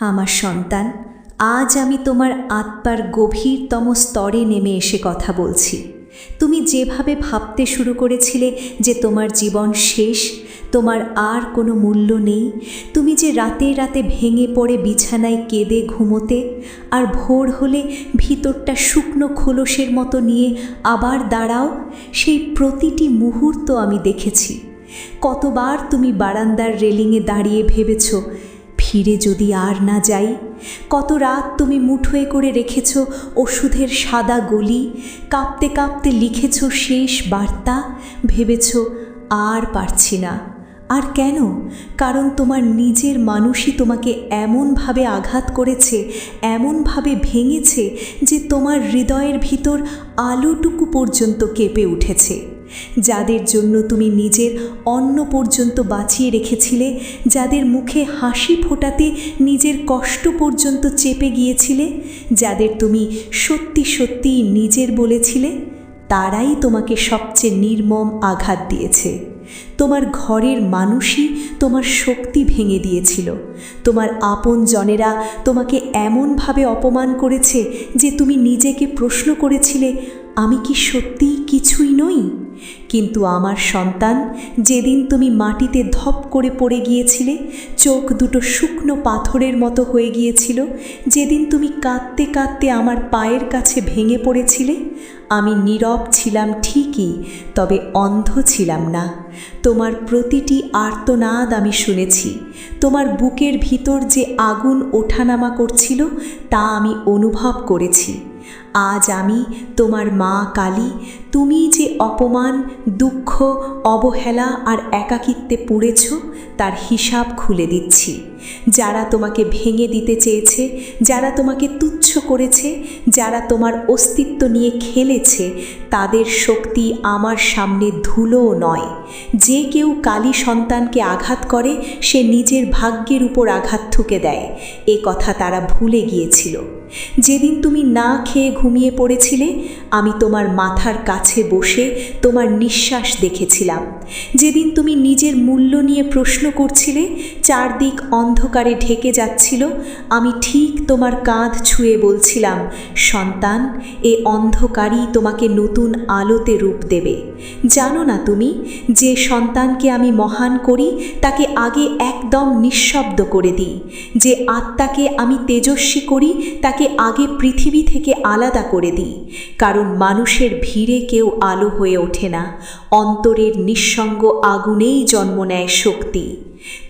আমার সন্তান, আজ আমি তোমার আত্মার গভীরতম স্তরে নেমে এসে কথা বলছি। তুমি যেভাবে ভাবতে শুরু করেছিলে যে তোমার জীবন শেষ, তোমার আর কোনো মূল্য নেই, তুমি যে রাতে রাতে ভেঙে পড়ে বিছানায় কেঁদে ঘুমোতে, আর ভোর হলে ভিতরটা শুকনো খোলসের মতো নিয়ে আবার দাঁড়াও, সেই প্রতিটি মুহূর্ত আমি দেখেছি। কতবার তুমি বারান্দার রেলিংয়ে দাঁড়িয়ে ভেবেছ ফিরে যদি আর না যাই, কত রাত তুমি মুঠোয় করে রেখেছ ওষুধের সাদা গলি, কাঁপতে কাঁপতে লিখেছ শেষ বার্তা, ভেবেছ আর পারছি না। আর কেন? কারণ তোমার নিজের মানুষই তোমাকে এমনভাবে আঘাত করেছে, এমনভাবে ভেঙেছে যে তোমার হৃদয়ের ভিতর আলোটুকু পর্যন্ত কেঁপে উঠেছে। যাদের জন্য তুমি নিজের অন্ন পর্যন্ত বাঁচিয়ে রেখেছিলে, যাদের মুখে হাসি ফোটাতে নিজের কষ্ট পর্যন্ত চেপে গিয়েছিলে, যাদের তুমি সত্যি সত্যি নিজের বলেছিলে, তারাই তোমাকে সবচেয়ে নির্মম আঘাত দিয়েছে। তোমার ঘরের মানুষই তোমার শক্তি ভেঙে দিয়েছিল। তোমার আপন জনেরা তোমাকে এমনভাবে অপমান করেছে যে তুমি নিজেকে প্রশ্ন করেছিলে, আমি কি সত্যিই কিছুই নই? কিন্তু আমার সন্তান, যেদিন তুমি মাটিতে ধপ করে পড়ে গিয়েছিলে, চোখ দুটো শুকনো পাথরের মতো হয়ে গিয়েছিল, যেদিন তুমি কাঁদতে কাঁদতে আমার পায়ের কাছে ভেঙে পড়েছিলে, আমি নীরব ছিলাম ঠিকই, তবে অন্ধ ছিলাম না। তোমার প্রতিটি আর্তনাদ আমি শুনেছি, তোমার বুকের ভিতর যে আগুন ওঠানামা করছিল, তা আমি অনুভব করেছি। আজ আমি তোমার মা কালী, তুমি যে অপমান, দুঃখ, অবহেলা আর একাকিত্বে পড়েছ, তার হিসাব খুলে দিচ্ছি। যারা তোমাকে ভেঙে দিতে চেয়েছে, যারা তোমাকে তুচ্ছ করেছে, যারা তোমার অস্তিত্ব নিয়ে খেলেছে, তাদের শক্তি আমার সামনে ধুলোও নয়। যে কেউ কালী সন্তানকে আঘাত করে, সে নিজের ভাগ্যের উপর আঘাত ঠুকে দেয়। এ কথা তারা ভুলে গিয়েছিল। যেদিন তুমি না খেয়ে ঘুমিয়ে পড়েছিলে, আমি তোমার মাথার কাছে বসে তোমার নিঃশ্বাস দেখেছিলাম। যেদিন তুমি নিজের মূল্য নিয়ে প্রশ্ন করছিলে, চারদিক অন্ধকারে ঢেকে যাচ্ছিল, আমি ঠিক তোমার কাঁধ ছুঁয়ে বলছিলাম, সন্তান, এ অন্ধকারই তোমাকে নতুন আলোতে রূপ দেবে। জানো না তুমি, যে সন্তানকে আমি মহান করি, তাকে আগে একদম নিঃশব্দ করে দিই। যে আত্মাকে আমি তেজস্বী করি, তাকে আগে পৃথিবী থেকে আলাদা করে দিই, কারণ মানুষের ভিড়ে কেউ আলো হয়ে ওঠে না। অন্তরের নিঃসঙ্গ আগুনেই জন্ম নেয় শক্তি।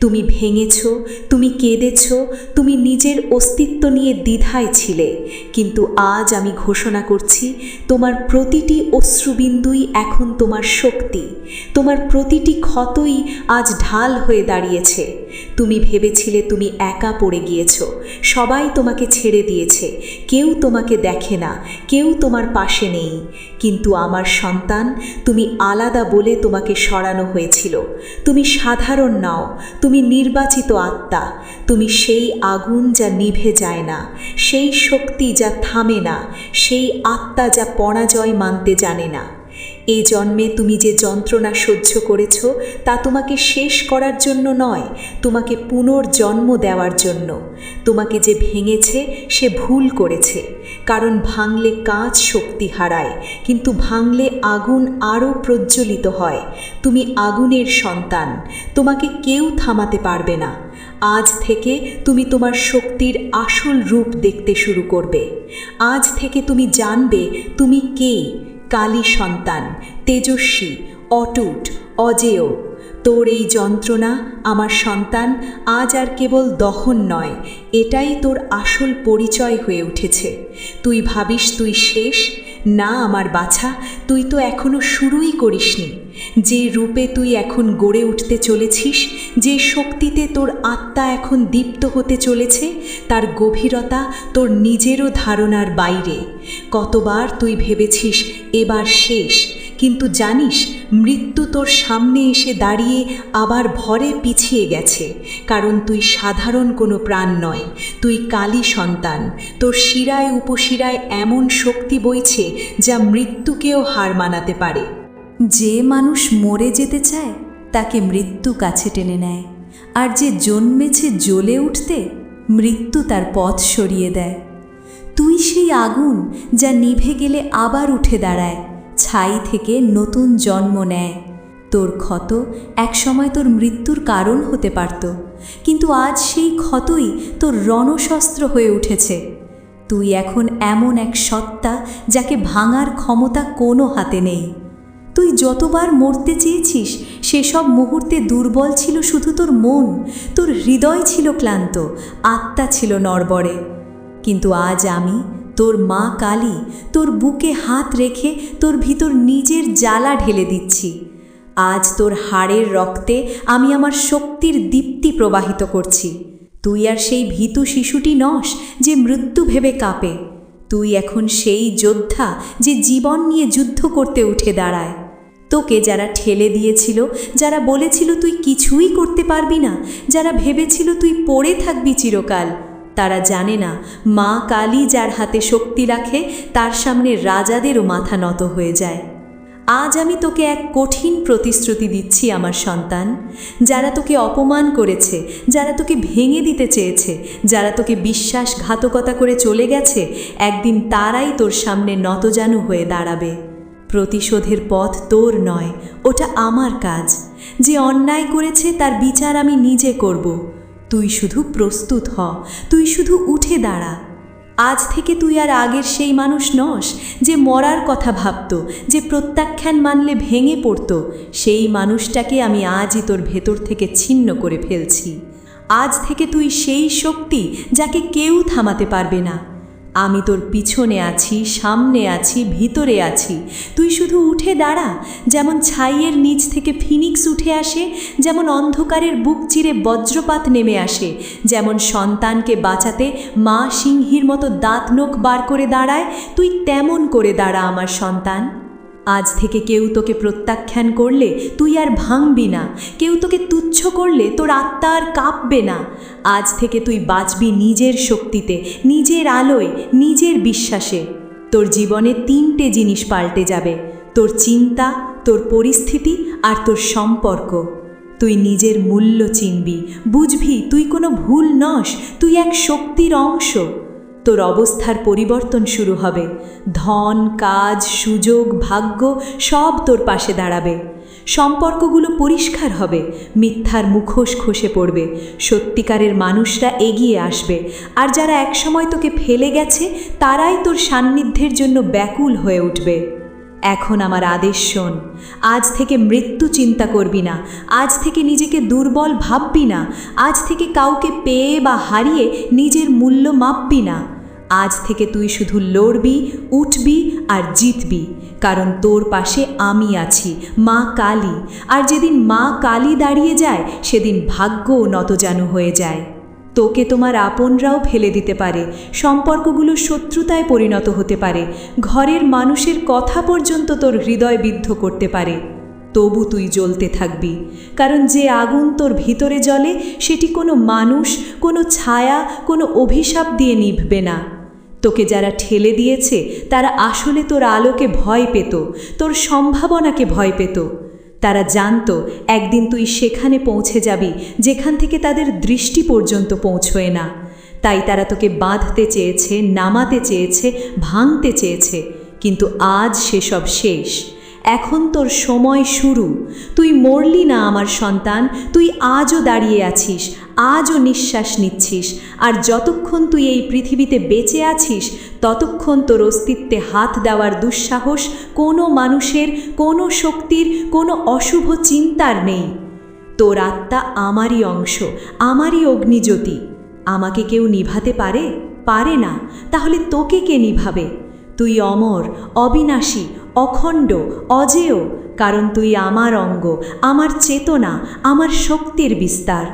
তুমি ভেঙেছ, তুমি কেঁদেছ, তুমি নিজের অস্তিত্ব নিয়ে দ্বিধায় ছিলে। কিন্তু আজ আমি ঘোষণা করছি, তোমার প্রতিটি অশ্রুবিন্দুই এখন তোমার শক্তি। তোমার প্রতিটি ক্ষতই আজ ঢাল হয়ে দাঁড়িয়েছে। তুমি ভেবেছিলে তুমি একা পড়ে গিয়েছ, সবাই তোমাকে ছেড়ে দিয়েছে, কেউ তোমাকে দেখে না, কেউ তোমার পাশে নেই। কিন্তু আমার সন্তান, তুমি আলাদা বলে তোমাকে সরানো হয়েছিল। তুমি সাধারণ নাও তুমি নির্বাচিত আত্মা। তুমি সেই আগুন যা নিভে যায় না, সেই শক্তি যা থামে না, সেই আত্মা যা পরাজয় মানতে জানে না। এই জন্মে তুমি যে যন্ত্রণা সহ্য করেছ, তা তোমাকে শেষ করার জন্য নয়, তোমাকে পুনর্জন্ম দেওয়ার জন্য। তোমাকে যে ভেঙেছে, সে ভুল করেছে। কারণ ভাঙলে কাঁচ শক্তি হারায়, কিন্তু ভাঙলে আগুন আরও প্রজ্বলিত হয়। তুমি আগুনের সন্তান, তোমাকে কেউ থামাতে পারবে না। আজ থেকে তুমি তোমার শক্তির আসল রূপ দেখতে শুরু করবে। আজ থেকে তুমি জানবে তুমি কে। কালী সন্তান, তেজস্বী, অটুট, অজেয়। তোর এই যন্ত্রণা আমার সন্তান আজ আর কেবল দহন নয়, এটাই তোর আসল পরিচয় হয়ে উঠেছে। তুই ভাবিস তুই শেষ, না আমার বাছা, তুই তো এখনও শুরুই করিসনি। যে রূপে তুই এখন গড়ে উঠতে চলেছিস, যে শক্তিতে তোর আত্মা এখন দীপ্ত হতে চলেছে, তার গভীরতা তোর নিজেরও ধারণার বাইরে। কতবার তুই ভেবেছিস এবার শেষ কিন্তু জানিস, মৃত্যু তোর সামনে এসে দাঁড়িয়ে আবার ভরে পিছিয়ে গেছে। কারণ তুই সাধারণ কোনো প্রাণ নয়, তুই কালী সন্তান। তোর শিরায় উপশিরায় এমন শক্তি বইছে যা মৃত্যুকেও হার মানাতে পারে। যে মানুষ মরে যেতে চায়, তাকে মৃত্যু কাছে টেনে নেয়। আর যে জন্মেছে জ্বলে উঠতে, মৃত্যু তার পথ সরিয়ে দেয়। তুই সেই আগুন যা নিভে গেলে আবার উঠে দাঁড়ায়। ছাই থেকে নতুন জন্ম নেয়। তোর ক্ষত একসময় তোর মৃত্যুর কারণ হতে পারত, কিন্তু আজ সেই ক্ষতই তোর রণশস্ত্র হয়ে উঠেছে। তুই এখন এমন এক সত্তা যাকে ভাঙার ক্ষমতা কোনো হাতে নেই। তুই যতবার মরতে চেয়েছিস, সেসব মুহূর্তে দুর্বল ছিল শুধু তোর মন, তোর হৃদয় ছিল ক্লান্ত, আত্মা ছিল নড়বড়ে। কিন্তু আজ আমি তোর মা কালী তোর বুকে হাত রেখে তোর ভিতর নিজের জ্বালা ঢেলে দিচ্ছি। আজ তোর হাড়ের রক্তে আমি আমার শক্তির দীপ্তি প্রবাহিত করছি। তুই আর সেই ভীতু শিশুটি নস যে মৃত্যু ভেবে কাঁপে। তুই এখন সেই যোদ্ধা যে জীবন নিয়ে যুদ্ধ করতে উঠে দাঁড়ায়। তোকে যারা ঠেলে দিয়েছিল, যারা বলেছিল তুই কিছুই করতে পারবি না, যারা ভেবেছিল তুই পড়ে থাকবি চিরকাল তারা জানে না, মা কালী যার হাতে শক্তি রাখে, তার সামনে রাজাদেরও মাথা নত হয়ে যায়। আজ আমি তোকে এক কঠিন প্রতিশ্রুতি দিচ্ছি আমার সন্তান। যারা তোকে অপমান করেছে, যারা তোকে ভেঙে দিতে চেয়েছে, যারা তোকে বিশ্বাসঘাতকতা করে চলে গেছে, একদিন তারাই তোর সামনে নতজানু হয়ে দাঁড়াবে। প্রতিশোধের পথ তোর নয়, ওটা আমার কাজ। যে অন্যায় করেছে, তার বিচার আমি নিজে করব। তুই শুধু প্রস্তুত হ, তুই শুধু উঠে দাঁড়া। আজ থেকে তুই আর আগের সেই মানুষ নস যে মরার কথা ভাবত, যে প্রত্যাখ্যান মানলে ভেঙে পড়ত। সেই মানুষটাকে আমি আজই তোর ভেতর থেকে ছিন্ন করে ফেলছি। আজ থেকে তুই সেই শক্তি যাকে কেউ থামাতে পারবে না। আমি তোর পিছনে আছি, সামনে আছি, ভিতরে আছি। তুই শুধু উঠে দাঁড়া, যেমন ছাইয়ের নিচ থেকে ফিনিক্স উঠে আসে, যেমন অন্ধকারের বুক চিরে বজ্রপাত নেমে আসে, যেমন সন্তানকে বাঁচাতে মা সিংহীর মতো দাঁত নোখ বার করে দাঁড়ায়, তুই তেমন করে দাঁড়া আমার সন্তান। আজ থেকে কেউ তোকে প্রত্যাখ্যান করলে তুই আর ভাঙবি না। কেউ তোকে তুচ্ছ করলে তোর আত্মা আর কাঁপবে না। আজ থেকে তুই বাঁচবি নিজের শক্তিতে, নিজের আলোয়, নিজের বিশ্বাসে। তোর জীবনে তিনটে জিনিস পাল্টে যাবে, তোর চিন্তা, তোর পরিস্থিতি আর তোর সম্পর্ক। তুই নিজের মূল্য চিনবি, বুঝবি তুই কোনো ভুল নস, তুই এক শক্তির অংশ। তোর অবস্থার পরিবর্তন শুরু হবে। ধন, কাজ, সুযোগ, ভাগ্য সব তোর পাশে দাঁড়াবে। সম্পর্কগুলো পরিষ্কার হবে, মিথ্যার মুখোশ খসে পড়বে, সত্যিকারের মানুষরা এগিয়ে আসবে, আর যারা একসময় তোকে ফেলে গেছে, তারাই তোর সান্নিধ্যের জন্য ব্যাকুল হয়ে উঠবে। এখন আমার আদেশ শোন, আজ থেকে মৃত্যু চিন্তা করবি না, আজ থেকে নিজেকে দুর্বল ভাববি না, আজ থেকে কাউকে পেয়ে বা হারিয়ে নিজের মূল্য মাপবি না। আজ থেকে তুই শুধু লড়বি, উঠবি আর জিতবি। কারণ তোর পাশে আমি আছি, মা কালী। আর যেদিন মা কালী দাঁড়িয়ে যায়, সেদিন ভাগ্যও নতজানু হয়ে যায়। তোকে তোমার আপনরাও ফেলে দিতে পারে, সম্পর্কগুলো শত্রুতায় পরিণত হতে পারে, ঘরের মানুষের কথা পর্যন্ত তোর হৃদয় বিদ্ধ করতে পারে। তবু তুই জ্বলতে থাকবি, কারণ যে আগুন তোর ভিতরে জ্বলে, সেটি কোনো মানুষ, কোনো ছায়া, কোনো অভিশাপ দিয়ে নিভবে না। তোকে যারা ঠেলে দিয়েছে, তারা আসলে তোর আলোকে ভয় পেত, তোর সম্ভাবনাকে ভয় পেত। তারা জানত, একদিন তুই সেখানে পৌঁছে যাবি, যেখান থেকে তাদের দৃষ্টি পর্যন্ত পৌঁছয় না। তাই তারা তোকে বাঁধতে চেয়েছে, নামাতে চেয়েছে, ভাঙতে চেয়েছে, কিন্তু আজ সেসব শেষ। এখন তোর সময় শুরু। তুই মরলি না আমার সন্তান, তুই আজও দাঁড়িয়ে আছিস, আজও নিঃশ্বাস নিচ্ছিস, আর যতক্ষণ তুই এই পৃথিবীতে বেঁচে আছিস, ততক্ষণ তোর অস্তিত্বে হাত দেওয়ার দুঃসাহস কোনো মানুষের, কোনো শক্তির, কোনো অশুভ চিন্তার নেই। তোর আত্মা আমারই অংশ, আমারই অগ্নিজ্যোতি। আমাকে কেউ নিভাতে পারে? পারে না। তাহলে তোকে কে নিভাবে? তুই অমর, অবিনাশী অখণ্ড, অজেয়, কারণ তুই আমার অঙ্গ, আমার চেতনা, আমার শক্তির বিস্তার।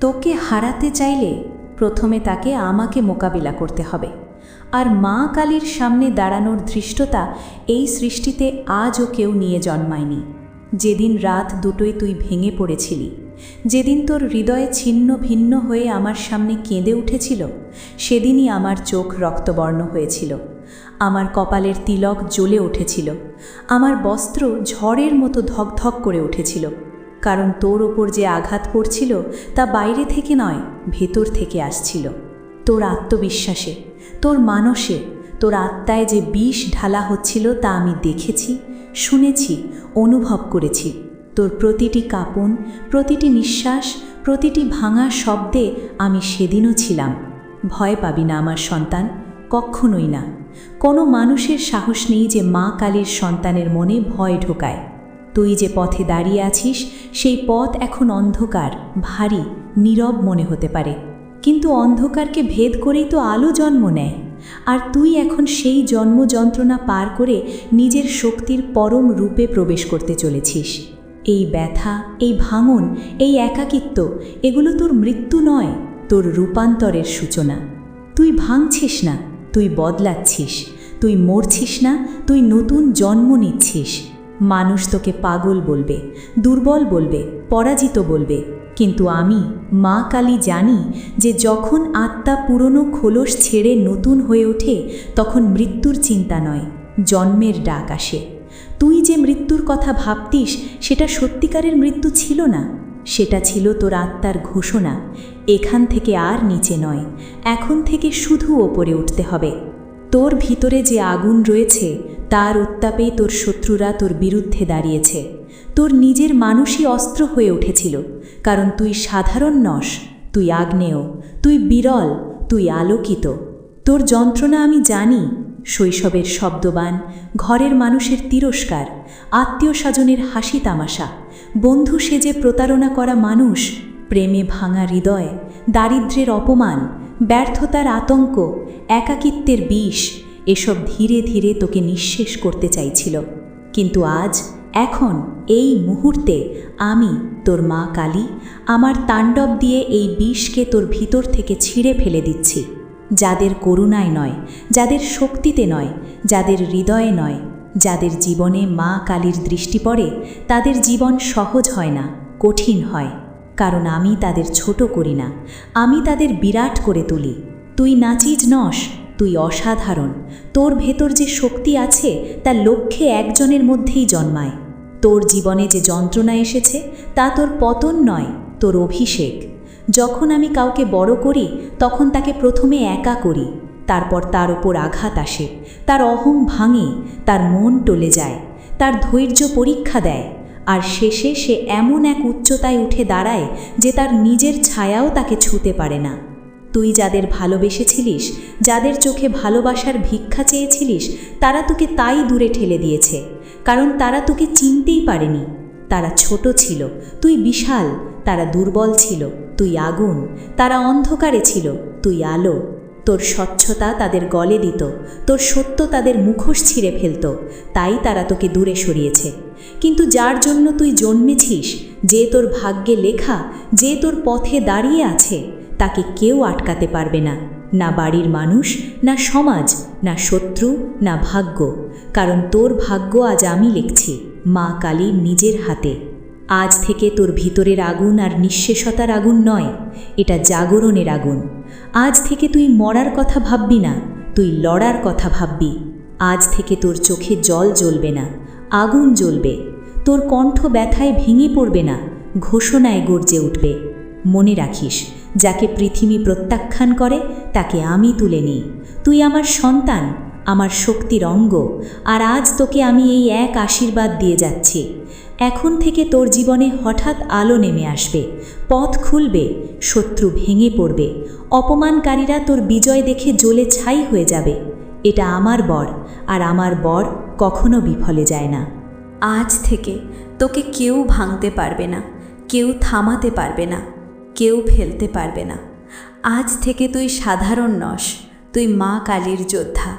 তোকে হারাতে চাইলে প্রথমে তাকে আমাকে মোকাবিলা করতে হবে। আর মা কালীর সামনে দাঁড়ানোর ধৃষ্টতা এই সৃষ্টিতে আজও কেউ নিয়ে জন্মায়নি। যেদিন রাত দুটোই তুই ভেঙে পড়েছিলি, যেদিন তোর হৃদয়ে ছিন্ন ভিন্ন হয়ে আমার সামনে কেঁদে উঠেছিল, সেদিনই আমার চোখ রক্তবর্ণ হয়েছিল। আমার কপালের তিলক জ্বলে উঠেছিল। আমার বস্ত্র ঝড়ের মতো ধকধক করে উঠেছিল। কারণ তোর ওপর যে আঘাত পড়ছিল তা বাইরে থেকে নয়, ভেতর থেকে আসছিল। তোর আত্মবিশ্বাসে, তোর মানসে, তোর আত্মায় যে বিষ ঢালা হচ্ছিল তা আমি দেখেছি, শুনেছি, অনুভব করেছি। তোর প্রতিটি কাঁপন, প্রতিটি নিঃশ্বাস, প্রতিটি ভাঙা শব্দে আমি সেদিনও ছিলাম। ভয় পাবি না আমার সন্তান কখনোই না। কোনো মানুষের সাহস নেই যে মা কালীর সন্তানের মনে ভয় ঢোকায়। তুই যে পথে দাঁড়িয়ে আছিস, সেই পথ এখন অন্ধকার, ভারী, নীরব মনে হতে পারে। কিন্তু অন্ধকারকে ভেদ করেই তো আলো জন্ম নেয়। আর তুই এখন সেই জন্ম যন্ত্রণা পার করে নিজের শক্তির পরম রূপে প্রবেশ করতে চলেছিস। এই ব্যথা, এই ভাঙন, এই একাকিত্ব, এগুলো তোর মৃত্যু নয়, তোর রূপান্তরের সূচনা। তুই ভাঙছিস না। তুই বদলাচ্ছিস। তুই মরছিস না, তুই নতুন জন্ম নিচ্ছিস। মানুষ তোকে পাগল বলবে, দুর্বল বলবে, পরাজিত বলবে। কিন্তু আমি, মা কালী জানি যে যখন আত্মা পুরনো খোলস ছেড়ে নতুন হয়ে ওঠে, তখন মৃত্যুর চিন্তা নয়, জন্মের ডাক আসে। তুই যে মৃত্যুর কথা ভাবতিস, সেটা সত্যিকারের মৃত্যু ছিল না। সেটা ছিল তোর আত্মার ঘোষণা। এখান থেকে আর নিচে নয়। এখন থেকে শুধু ওপরে উঠতে হবে। তোর ভিতরে যে আগুন রয়েছে, তার উত্তাপেই তোর শত্রুরা তোর বিরুদ্ধে দাঁড়িয়েছে। তোর নিজের মানুষই অস্ত্র হয়ে উঠেছিল। কারণ তুই সাধারণ নস, তুই আগ্নেয়, তুই বিরল, তুই আলোকিত। তোর যন্ত্রণা আমি জানি, শৈশবের শব্দবান, ঘরের মানুষের তিরস্কার, আত্মীয় স্বজনের হাসি তামাশা। বন্ধু সেজে প্রতারণা করা মানুষ, প্রেমে ভাঙা হৃদয় দারিদ্র্যের অপমান, ব্যর্থতার আতঙ্ক, একাকিত্বের বিষ, এসব ধীরে ধীরে তোকে নিঃশেষ করতে চাইছিল। কিন্তু আজ, এখন, এই মুহূর্তে আমি, তোর মা কালী, আমার তাণ্ডব দিয়ে এই বিষকে তোর ভিতর থেকে ছিঁড়ে ফেলে দিচ্ছি। যাদের করুণায় নয়, যাদের শক্তিতে নয়, যাদের হৃদয়ে নয় যাদের জীবনে মা কালীর দৃষ্টি পড়ে, তাদের জীবন সহজ হয় না, কঠিন হয়। কারণ আমি তাদের ছোট করি না, আমি তাদের বিরাট করে তুলি। তুই নাচিজ নস, তুই অসাধারণ। তোর ভেতর যে শক্তি আছে, তা লক্ষ্যে একজনের মধ্যেই জন্মায়। তোর জীবনে যে যন্ত্রণা এসেছে, তা তোর পতন নয়, তোর অভিষেক। যখন আমি কাউকে বড় করি, তখন তাকে প্রথমে একা করি। তারপর তার ওপর আঘাত আসে। তার অহং ভাঙে, তার মন টলে যায়, তার ধৈর্য পরীক্ষা দেয়। আর শেষে সে এমন এক উচ্চতায় উঠে দাঁড়ায় যে তার নিজের ছায়াও তাকে ছুতে পারে না। তুই যাদের ভালোবেসেছিলিস, যাদের চোখে ভালোবাসার ভিক্ষা চেয়েছিলিস, তারা তোকে তাই দূরে ঠেলে দিয়েছে। কারণ তারা তোকে চিনতেই পারেনি। তারা ছোট ছিল, তুই বিশাল, তারা দুর্বল ছিল, তুই আগুন, তারা অন্ধকারে ছিল, তুই আলো। তোর স্বচ্ছতা তাদের গলে দিত, তোর সত্য তাদের মুখোশ ছিঁড়ে ফেলত, তাই তারা তোকে দূরে সরিয়েছে। কিন্তু যার জন্য তুই জন্মেছিস, যে তোর ভাগ্যে লেখা, যে তোর পথে দাঁড়িয়ে আছে, তাকে কেউ আটকাতে পারবে না না বাড়ির মানুষ, না সমাজ, না শত্রু, না ভাগ্য। কারণ তোর ভাগ্য আজ আমি লিখছি, মা কালী নিজের হাতে। আজ থেকে তোর ভিতরের আগুন আর নিঃশেষতার আগুন নয়, এটা জাগরণের আগুন। আজ থেকে তুই মরার কথা ভাববি না, তুই লড়ার কথা ভাববি। আজ থেকে তোর চোখে জল জ্বলবে না, আগুন জ্বলবে। তোর কণ্ঠ ব্যথায় ভেঙে পড়বে না, ঘোষণায় গর্জে উঠবে। মনে রাখিস, যাকে পৃথিবী প্রত্যাখ্যান করে, তাকে আমি তুলে নিই। তুই আমার সন্তান, আমার শক্তির অঙ্গ, আর আজ তোকে আমি এই এক আশীর্বাদ দিয়ে যাচ্ছি। এখন থেকে তোর জীবনে হঠাৎ আলো নেমে আসবে, পথ খুলবে, শত্রু ভেঙে পড়বে, অপমানকারীরা তোর বিজয় দেখে জ্বলে ছাই হয়ে যাবে। এটা আমার বর, আর আমার বর কখনো বিফলে যায় না। আজ থেকে তোকে কেউ ভাঙতে পারবে না, কেউ থামাতে পারবে না, কেউ ফেলতে পারবে না। আজ থেকে তুই সাধারণ নস, তুই মা কালীর যোদ্ধা,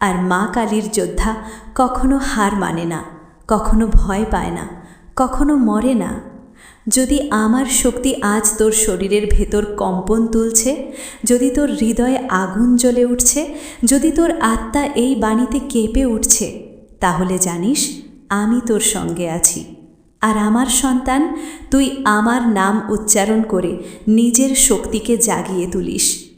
আর মা কালীর যোদ্ধা কখনো হার মানে না, কখনো ভয় পায় না। কখনো মরে না। যদি আমার শক্তি আজ তোর শরীরের ভেতর কম্পন তুলছে, যদি তোর হৃদয়ে আগুন জ্বলে উঠছে, যদি তোর আত্মা এই বাণীতে কেঁপে উঠছে, তাহলে জানিস, আমি তোর সঙ্গে আছি। আর আমার সন্তান, তুই আমার নাম উচ্চারণ করে নিজের শক্তিকে জাগিয়ে তুলিস।